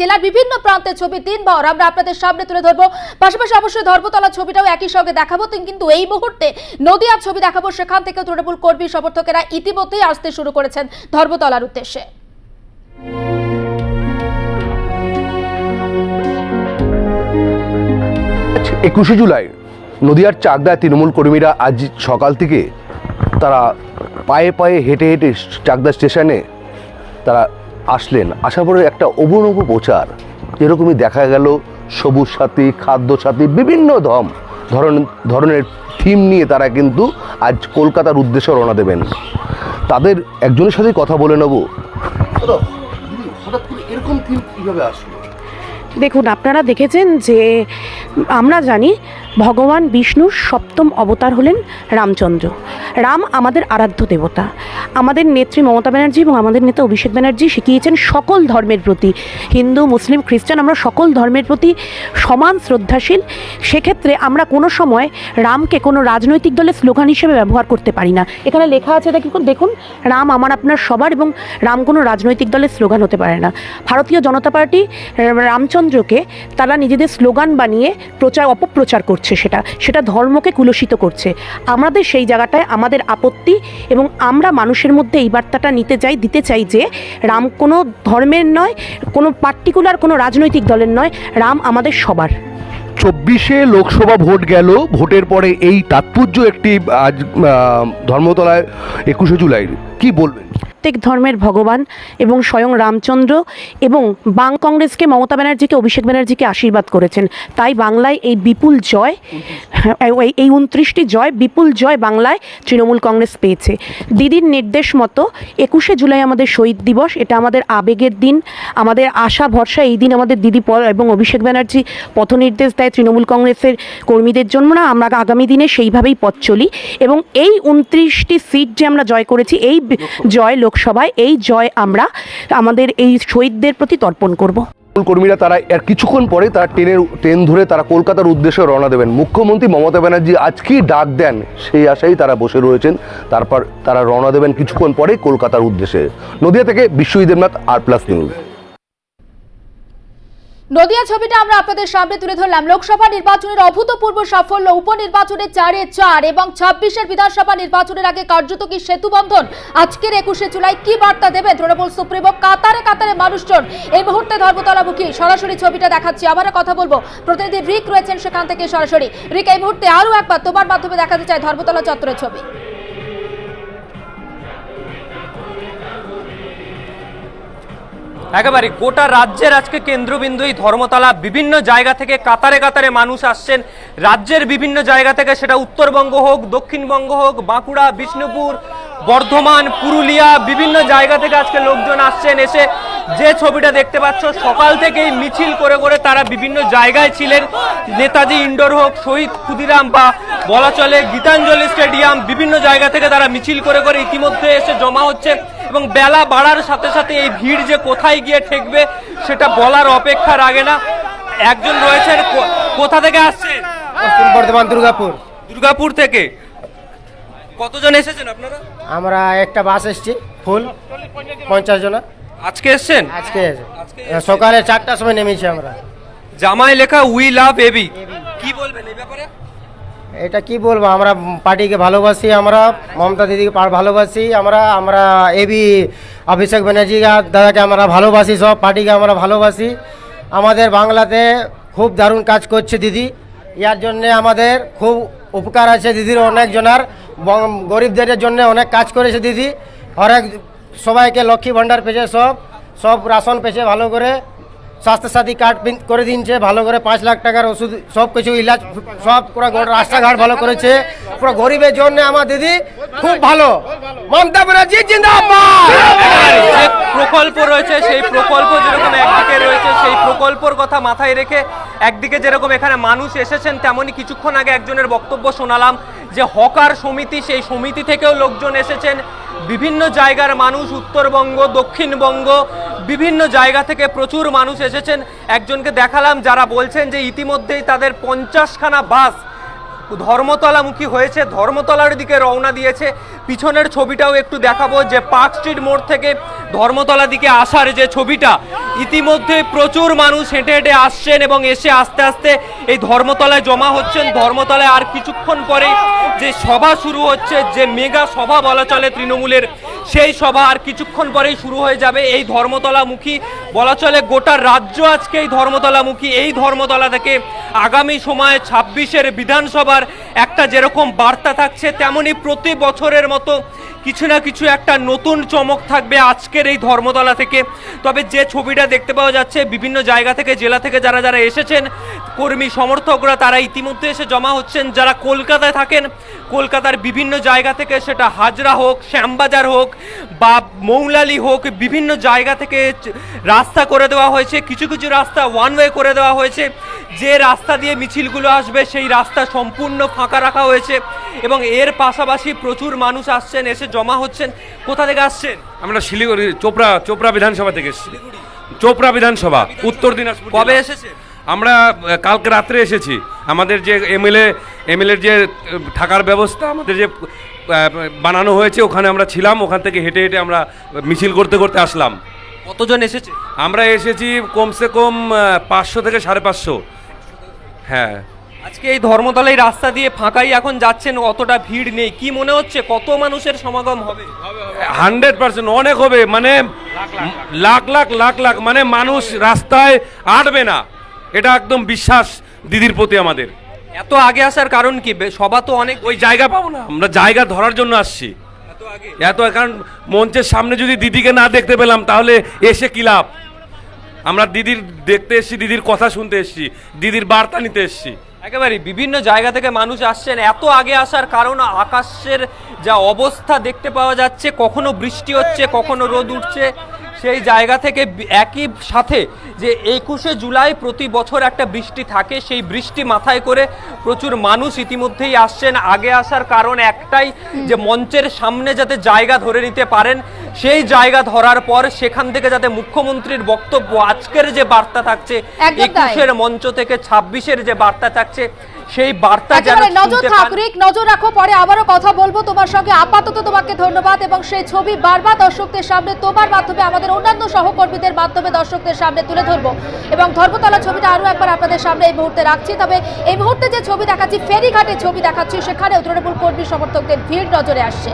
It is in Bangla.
জেলার বিভিন্ন প্রান্তের ছবি তিনবার আমরা আপনাদের সামনে তুলে ধরবো। পাশাপাশি অবশ্যই ধর্মতলা ছবিটাও একই সঙ্গে দেখাবো। কিন্তু এই মুহূর্তে নদিয়ার ছবি দেখাবো। সেখান থেকে তৃণমূল কর্মী সমর্থকেরা ইতিমধ্যেই আসতে শুরু করেছেন ধর্মতলার উদ্দেশ্যে। একুশে জুলাই নদিয়ার চাকদায় তৃণমূল কর্মীরা আজ সকাল থেকে তারা পায়ে পায়ে হেঁটে হেঁটে চাকদা স্টেশনে তারা আসলেন আসার পরে একটা অভিনব প্রচার। যেরকমই দেখা গেল, সবুজ সাথী, খাদ্য সাথী, বিভিন্ন ধম, ধরন, ধরনের থিম নিয়ে তারা কিন্তু আজ কলকাতার উদ্দেশ্যে রওনা দেবেন। তাদের একজনের সাথে কথা বলে নেব। দেখুন, আপনারা দেখেছেন যে আমরা জানি ভগবান বিষ্ণুর সপ্তম অবতার হলেন রামচন্দ্র। রাম আমাদের আরাধ্য দেবতা। আমাদের নেত্রী মমতা ব্যানার্জি এবং আমাদের নেতা অভিষেক ব্যানার্জি শিখিয়েছেন সকল ধর্মের প্রতি। হিন্দু, মুসলিম, খ্রিস্টান, আমরা সকল ধর্মের প্রতি সমান শ্রদ্ধাশীল। সেক্ষেত্রে আমরা কোনো সময় রামকে কোনো রাজনৈতিক দলের স্লোগান হিসেবে ব্যবহার করতে পারি না। এখানে লেখা আছে দেখুন দেখুন, রাম আমার আপনার সবার এবং রাম কোনো রাজনৈতিক দলের স্লোগান হতে পারে না। ভারতীয় জনতা পার্টি রামচন্দ্রকে তারা নিজেদের স্লোগান বানিয়ে প্রচার, অপপ্রচার করছে সেটা। সেটা ধর্মকে কুলসিত করছে। আমাদের সেই জায়গাটায় আমাদের আপত্তি এবং আমরা মানুষের মধ্যে এই বার্তাটা নিতে চাই, দিতে চাই যে রাম কোনো ধর্মের নয়, কোনো পার্টিকুলার কোনো রাজনৈতিক দলের নয়, রাম আমাদের সবার। চব্বিশে লোকসভা ভোট গেল, ভোটের পরে এই তাৎপর্য একটি আজ ধর্মতলায় একুশে জুলাই। কি বলবেন? প্রত্যেক ধর্মের ভগবান এবং স্বয়ং রামচন্দ্র এবং বাং কংগ্রেসকে মমতা ব্যানার্জিকে, অভিষেক ব্যানার্জিকে আশীর্বাদ করেছেন। তাই বাংলায় এই বিপুল জয়, এই- উনত্রিশটি জয়, বিপুল জয় বাংলায় তৃণমূল কংগ্রেস পেয়েছে। দিদির নির্দেশ মতো একুশে জুলাই আমাদের শহীদ দিবস, এটা আমাদের আবেগের দিন, আমাদের আশা, ভরসা, এই দিন আমাদের দিদি এবং অভিষেক ব্যানার্জি পথ নির্দেশ দেয় তৃণমূল কংগ্রেসের কর্মীদের জন্য না, আমরা আগামী দিনে সেইভাবেই পথ চলি। এবং এই উনত্রিশটি সিট যে আমরা জয় করেছি, এই জয় লোকসভায়, এই জয় আমরা আমাদের এই শহীদদের প্রতি তর্পণ করব। কর্মীরা তারা এর কিছুক্ষণ পরে তারা ট্রেনের, ট্রেন ধরে তারা কলকাতার উদ্দেশ্যে রওনা দেবেন। মুখ্যমন্ত্রী মমতা ব্যানার্জি আজকেই ডাক দেন, সেই আশাই তারা বসে রয়েছেন। তারপর তারা রওনা দেবেন কিছুক্ষণ পরে কলকাতার উদ্দেশ্যে। নদিয়া থেকে Biswajit Debnath R plus news Nadia ছবিটা আমরা আপনাদের সামনে তুলে ধরলাম। লোকসভা নির্বাচনের অভূতপূর্ব সাফল্য উপনির্বাচনে চারে চার এবং ছাব্বিশের বিধানসভা নির্বাচনের আগে কার্যত কি সেতু বন্ধন? আজকের একুশে জুলাই কি বার্তা দেবে তৃণমূল সুপ্রিমো? কাতারে কাতারে মানুষজন এই মুহূর্তে ধর্মতলামুখী। সরাসরি ছবিটা দেখাচ্ছি, আবারও কথা বলব। প্রতিনিধি রিক রয়েছেন সেখান থেকে সরাসরি। রিক, এই মুহূর্তে আরও একবার তোমার মাধ্যমে দেখাতে চাই ধর্মতলা চত্বরের ছবি। একেবারে গোটা রাজ্যের আজকে কেন্দ্রবিন্দু এই ধর্মতলা বিভিন্ন জায়গা থেকে কাতারে কাতারে মানুষ আসছেন। রাজ্যের বিভিন্ন জায়গা থেকে সেটা উত্তরবঙ্গ হোক, দক্ষিণবঙ্গ হোক, বাঁকুড়া, বিষ্ণুপুর, বর্ধমান, পুরুলিয়া, বিভিন্ন জায়গা থেকে আজকে লোকজন আসছেন। এসে যে ছবিটা দেখতে পাচ্ছ, সকাল থেকেই মিছিল করে করে তারা বিভিন্ন জায়গায় ছিলেন। নেতাজি ইন্ডোর হোক, শহীদ ক্ষুদিরাম বা বলা চলে গীতাঞ্জলি স্টেডিয়াম, বিভিন্ন জায়গা থেকে তারা মিছিল করে করে ইতিমধ্যে এসে জমা হচ্ছে। এবং বেলা বাড়ার সাথে সাথে এই ভিড় যে কোথায় গিয়ে ঠেকবে সেটা বলার অপেক্ষা রাখে না। একজন রয়েছেন কোথা থেকে আসছেন পশ্চিম বর্ধমান দুর্গাপুর। দুর্গাপুর থেকে। কতজন এসেছেন আপনারা? আমরা একটা বাস এসছি ফুল পঞ্চাশ জন। আজকে এসেছেন? আজকে সকালে চারটার সময় নেমেছি আমরা। জামাই লেখা উই লাভ এবি কি বলবেন এই ব্যাপারে? এটা কি বলব? আমরা পার্টিকে ভালোবাসি, আমরা মমতা দিদিকে ভালোবাসি, আমরা আমরা এবি অভিষেক ব্যানার্জি দাদাকে আমরা ভালোবাসি, সব পার্টিকে আমরা ভালোবাসি। আমাদের বাংলাতে খুব দারুণ কাজ করছে দিদি। ইয়ার জন্যে আমাদের খুব উপকার আছে দিদির অনেকজনার গরিবদের জন্য অনেক কাজ করেছে দিদি। অনেক সবাইকে লক্ষ্মী ভাণ্ডার পেয়েছে সব সব রাশন পেয়েছে ভালো করে। স্বাস্থ্যসাথী কার্ড করে দিনছে ভালো করে পাঁচ লাখ টাকার ওষুধ সব কিছু ইলাজ, সব পুরো রাস্তাঘাট ভালো করেছে। পুরো গরিবের জন্য আমার দিদি খুব ভালো। মমতা ব্যানার্জি জিন্দাবাদ! প্রকল্প রয়েছে, সেই প্রকল্প যেরকম একদিকে রয়েছে, সেই প্রকল্পর কথা মাথায় রেখে একদিকে যেরকম এখানে মানুষ এসেছেন, তেমনি কিছুক্ষণ আগে একজনের বক্তব্য শোনালাম। যে হকার সমিতি, সেই সমিতি থেকেও লোকজন এসেছেন। বিভিন্ন জায়গার মানুষ, উত্তরবঙ্গ, দক্ষিণবঙ্গ, বিভিন্ন জায়গা থেকে প্রচুর মানুষ এসেছেন। একজনকে দেখালাম যারা বলছেন যে ইতিমধ্যেই তাদের পঞ্চাশখানা বাস ধর্মতলামুখী হয়েছে, ধর্মতলার দিকে রওনা দিয়েছে। পিছনের ছবিটাও একটু দেখাবো যে পার্ক স্ট্রিট মোড় থেকে ধর্মতলা দিকে আসার যে ছবিটা, ইতিমধ্যে প্রচুর মানুষ হেঁটে হেঁটে আসছেন এবং এসে আস্তে আস্তে এই ধর্মতলায় জমা হচ্ছেন। ধর্মতলায় আর কিছুক্ষণ পরে যে সভা শুরু হচ্ছে, যে মেগা সভা বলা চলে তৃণমূলের সেই সভা আর কিছুক্ষণ পরেই শুরু হয়ে যাবে এই ধর্মতলামুখী। বলা চলে গোটা রাজ্য আজকে এই ধর্মতলামুখী। এই ধর্মতলা থেকে আগামী সময়ে ছাব্বিশের বিধানসভার একটা যেরকম বার্তা থাকছে, তেমনি প্রতি বছরের মতো কিছু না কিছু একটা নতুন চমক থাকবে আজকের এই ধর্মতলা থেকে। তবে যে ছবিটা দেখতে পাওয়া যাচ্ছে, বিভিন্ন জায়গা থেকে, জেলা থেকে যারা যারা এসেছেন কর্মী সমর্থকরা তারা ইতিমধ্যে এসে জমা হচ্ছেন। যারা কলকাতায় থাকেন কলকাতার বিভিন্ন জায়গা থেকে সেটা হাজরা হোক শ্যামবাজার হোক বা মৌলালি হোক বিভিন্ন জায়গা থেকে রাস্তা করে দেওয়া হয়েছে। কিছু কিছু রাস্তা ওয়ান ওয়ে করে দেওয়া হয়েছে। যে রাস্তা দিয়ে মিছিলগুলো আসবে সেই রাস্তা সম্পূর্ণ ফাঁকা রাখা হয়েছে এবং এর পাশাপাশি প্রচুর মানুষ আসছেন এসে জমা হচ্ছেন। কোথা থেকে আসছেন? আমরা শিলিগুড়ি চোপড়া চোপড়া বিধানসভা থেকে এসেছি। চোপড়া বিধানসভা উত্তর দিনাজপুর কবে এসেছে আমরা কালকে রাত্রে এসেছি। আমাদের যে এমএলএ এমএলএর যে থাকার ব্যবস্থা আমাদের যে বানানো হয়েছে ওখানে আমরা ছিলাম ওখান থেকে হেঁটে হেঁটে আমরা মিছিল করতে করতে আসলাম। কতজন এসেছে? আমরা এসেছি কমসে কম পাঁচশো থেকে সাড়ে পাঁচশো। হ্যাঁ। আজকে এই ধর্মতলায় রাস্তা দিয়ে ফাঁকাই এখন যাচ্ছেন অতটা ভিড় নেই। কি মনে হচ্ছে কত মানুষের সমাগম হবে? হান্ড্রেড পার্সেন্ট অনেক হবে। মানে লাখ লাখ লাখ লাখ। মানে মানুষ রাস্তায় আটবে না। এটা একদম বিশ্বাস দিদির প্রতি আমাদের। এত আগে আসার কারণ কি? বে- সভা তো অনেক ওই জায়গা পাবো না আমরা জায়গা ধরার জন্য আসছি। এত কারণ মঞ্চের সামনে যদি দিদিকে না দেখতে পেলাম তাহলে এসে কি লাভ? আমরা দিদির দেখতে এসছি দিদির কথা শুনতে এসছি দিদির বার্তা নিতে এসছি। একেবারে বিভিন্ন জায়গা থেকে মানুষ আসছেন। এত আগে আসার কারণ আকাশের যা অবস্থা দেখতে পাওয়া যাচ্ছে কখনো বৃষ্টি হচ্ছে কখনো রোদ উঠছে। সেই জায়গা থেকে একই সাথে যে একুশে জুলাই প্রতি বছর একটা বৃষ্টি থাকে, সেই বৃষ্টি মাথায় করে প্রচুর মানুষ ইতিমধ্যেই আসছেন। আগে আসার কারণ একটাই যে মঞ্চের সামনে যাতে জায়গা ধরে নিতে পারেন সেই জায়গা ধরার পর সেখান থেকে যাতে মুখ্যমন্ত্রীর বক্তব্য আজকের যে বার্তা থাকছে একুশের মঞ্চ থেকে ছাব্বিশের যে বার্তা থাকছে সেই বার্তা যেন নজর থাক রিক নজর রাখো পরে আবারও কথা বলব। তোমার সঙ্গে আপাতত তোমাকে ধন্যবাদ এবং সেই ছবি বারবার দর্শকদের সামনে তোমার মাধ্যমে আমাদের অন্যান্য সহকর্মীদের মাধ্যমে দর্শকদের সামনে তুলে ধরবো। এবং ধর্মতলা ছবিটা আরও একবার আপনাদের সামনে এই মুহূর্তে রাখছি। তবে এই মুহূর্তে যে ছবি দেখাচ্ছি ফেরিঘাটের ছবি দেখাচ্ছি সেখানেও তৃণমূল কর্মী সমর্থকদের ভিড় নজরে আসছে।